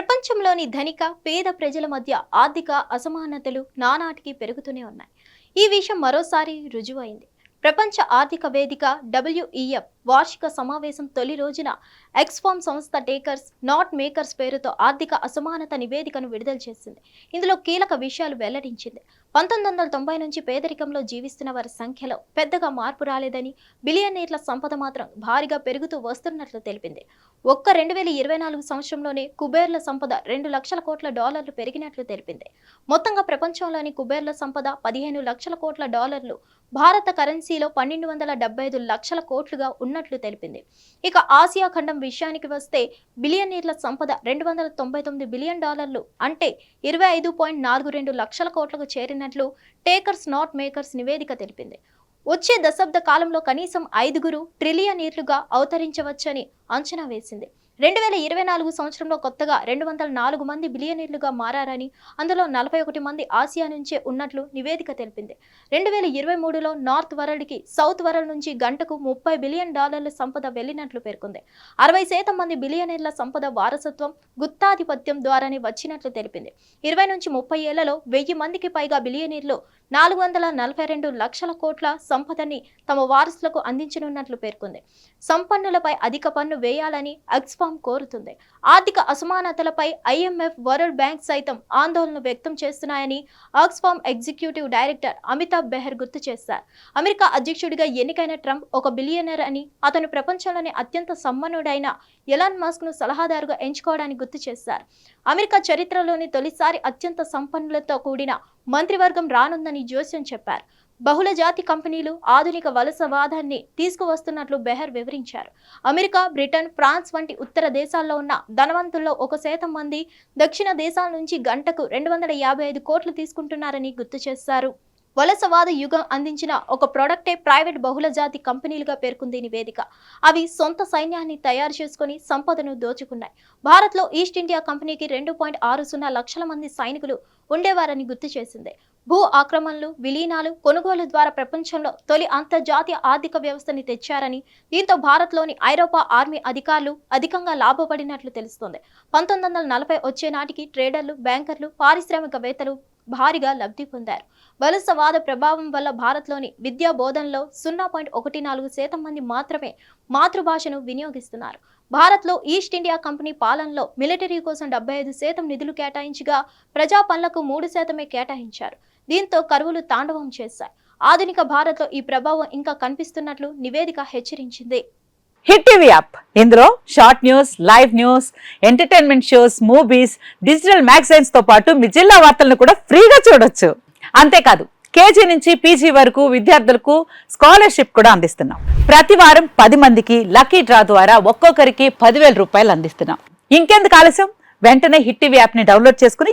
ప్రపంచంలోని ధనిక పేద ప్రజల మధ్య ఆర్థిక అసమానతలు నానాటికి పెరుగుతూనే ఉన్నాయి. ఈ విషయం మరోసారి రుజువైంది. ప్రపంచ ఆర్థిక వేదిక డబ్ల్యూఈఎఫ్ వార్షిక సమావేశం తొలి రోజున ఎక్స్ఫామ్ సంస్థ టేకర్స్ నాట్ మేకర్స్ పేరుతో ఆర్థిక అసమానత నివేదికను విడుదల చేసింది. ఇందులో కీలక విషయాలు వెల్లడించింది. పంతొమ్మిది వందల తొంభై నుంచి పేదరికంలో జీవిస్తున్న వారి సంఖ్యలో పెద్దగా మార్పు రాలేదని బిలియనీర్ల సంపద మాత్రం భారీగా పెరుగుతూ వస్తున్నట్లు తెలిపింది. ఒక్క రెండు వేల ఇరవై నాలుగు సంవత్సరంలోనే కుబేర్ల సంపద రెండు లక్షల కోట్ల డాలర్లు పెరిగినట్లు తెలిపింది. మొత్తంగా ప్రపంచంలోని కుబేర్ల సంపద పదిహేను లక్షల కోట్ల డాలర్లు భారత కరెన్సీలో పన్నెండు వందల డెబ్బై ఐదు లక్షల కోట్లుగా ఉన్నట్లు తెలిపింది. ఇక ఆసియా ఖండం విషయానికి వస్తే బిలియనీర్ల సంపద రెండు వందల తొంభై తొమ్మిది బిలియన్ డాలర్లు అంటే ఇరవై ఐదు పాయింట్ నాలుగు రెండు లక్షల కోట్లకు చేరినట్లు టేకర్స్ నాట్ మేకర్స్ నివేదిక తెలిపింది. వచ్చే దశాబ్ద కాలంలో కనీసం ఐదుగురు ట్రిలియనీర్లుగా అవతరించవచ్చని అంచనా వేసింది. రెండు వేల ఇరవై నాలుగు సంవత్సరంలో కొత్తగా రెండు వందల నాలుగు మంది బిలియనీర్లుగా మారారని అందులో నలభై ఒకటి మంది ఆసియా నుంచే ఉన్నట్లు నివేదిక తెలిపింది. రెండు వేల ఇరవై మూడులో నార్త్ వరల్డ్కి సౌత్ వరల్డ్ నుంచి గంటకు ముప్పై బిలియన్ డాలర్ల సంపద వెళ్ళినట్లు పేర్కొంది. అరవై శాతం మంది బిలియనీర్ల సంపద వారసత్వం గుత్తాధిపత్యం ద్వారానే వచ్చినట్లు తెలిపింది. ఇరవై నుంచి ముప్పై ఏళ్ళలో వెయ్యి మందికి పైగా బిలియనీర్లు నాలుగు వందల నలభై రెండు లక్షల కోట్ల సంపదని తమ వారసులకు అందించనున్నట్లు పేర్కొంది. సంపన్నులపై అధిక పన్ను వేయాలని ఎక్స్ఫామ్ కోరుతుంది. ఆర్థిక అసమానతలపై ఐఎంఎఫ్ వరల్డ్ బ్యాంక్ సైతం ఆందోళన వ్యక్తం చేస్తున్నాయని Oxfam executive director Amitabh Behar గుర్తు చేశారు. అమెరికా అధ్యక్షుడిగా ఎన్నికైన ట్రంప్ ఒక బిలియనర్ అని అతను ప్రపంచంలోనే అత్యంత సమ్మనుడైన ఎలాన్ మస్క్ను సలహాదారుగా ఎంచుకోవడానికి గుర్తు చేశారు. అమెరికా చరిత్రలోని తొలిసారి అత్యంత సంపన్నులతో కూడిన మంత్రివర్గం రానుందని జోస్యం చెప్పారు. బహుళ జాతి కంపెనీలు ఆధునిక వలసవాదాన్ని తీసుకువస్తున్నట్లు బెహర్ వివరించారు. అమెరికా బ్రిటన్ ఫ్రాన్స్ వంటి ఉత్తర దేశాల్లో ఉన్న ధనవంతుల్లో ఒక శాతం మంది దక్షిణ దేశాల నుంచి గంటకు రెండు వందల యాభై ఐదు కోట్లు తీసుకుంటున్నారని గుర్తు చేశారు. వలసవాద యుగం అందించిన ఒక ప్రొడక్టే ప్రైవేట్ బహుళజాతి కంపెనీలుగా పేర్కొంది నివేదిక. అవి సొంత సైన్యాన్ని తయారు చేసుకుని సంపదను దోచుకున్నాయి. భారత్లో ఈస్ట్ ఇండియా కంపెనీకి రెండు పాయింట్ ఆరు సున్నా లక్షల మంది సైనికులు ఉండేవారని గుర్తు చేసింది. భూ ఆక్రమణలు విలీనాలు కొనుగోలు ద్వారా ప్రపంచంలో తొలి అంతర్జాతీయ ఆర్థిక వ్యవస్థని తెచ్చారని దీంతో భారత్లోని ఐరోపా ఆర్మీ అధికారులు అధికంగా లాభపడినట్లు తెలుస్తోంది. పంతొమ్మిది వందల నలభై వచ్చే నాటికి ట్రేడర్లు బ్యాంకర్లు పారిశ్రామికవేత్తలు భారీగా లబ్ధి పొందారు. వలసవాద ప్రభావం వల్ల భారత్లోని విద్యా బోధనలో సున్నా పాయింట్ ఒకటి నాలుగు శాతం మంది మాత్రమే మాతృభాషను వినియోగిస్తున్నారు. భారత్లో ఈస్ట్ ఇండియా కంపెనీ పాలనలో మిలిటరీ కోసం డెబ్బై ఐదు శాతం నిధులు కేటాయించగా ప్రజా పనులకు మూడు శాతమే కేటాయించారు. దీంతో కరువులు తాండవం చేశాయి. ఆధునిక భారత్లో ఈ ప్రభావం ఇంకా కనిపిస్తున్నట్లు నివేదిక హెచ్చరించింది. Hit TV app. ఇందులో short news live news entertainment shows movies digital మ్యాగజైన్స్తో పాటు మీ జిల్లా వార్తలను కూడా ఫ్రీగా చూడొచ్చు. అంతేకాదు కేజీ నుంచి పీజీ వరకు విద్యార్థులకు స్కాలర్షిప్ కూడా అందిస్తున్నాం. ప్రతి వారం పది మందికి లక్కీ డ్రా ద్వారా ఒక్కొక్కరికి పదివేల రూపాయలు అందిస్తున్నాం. ఇంకెందుకు ఆలస్యం? వెంటనే హిట్ టీవీ యాప్ని డౌన్లోడ్ చేసుకుని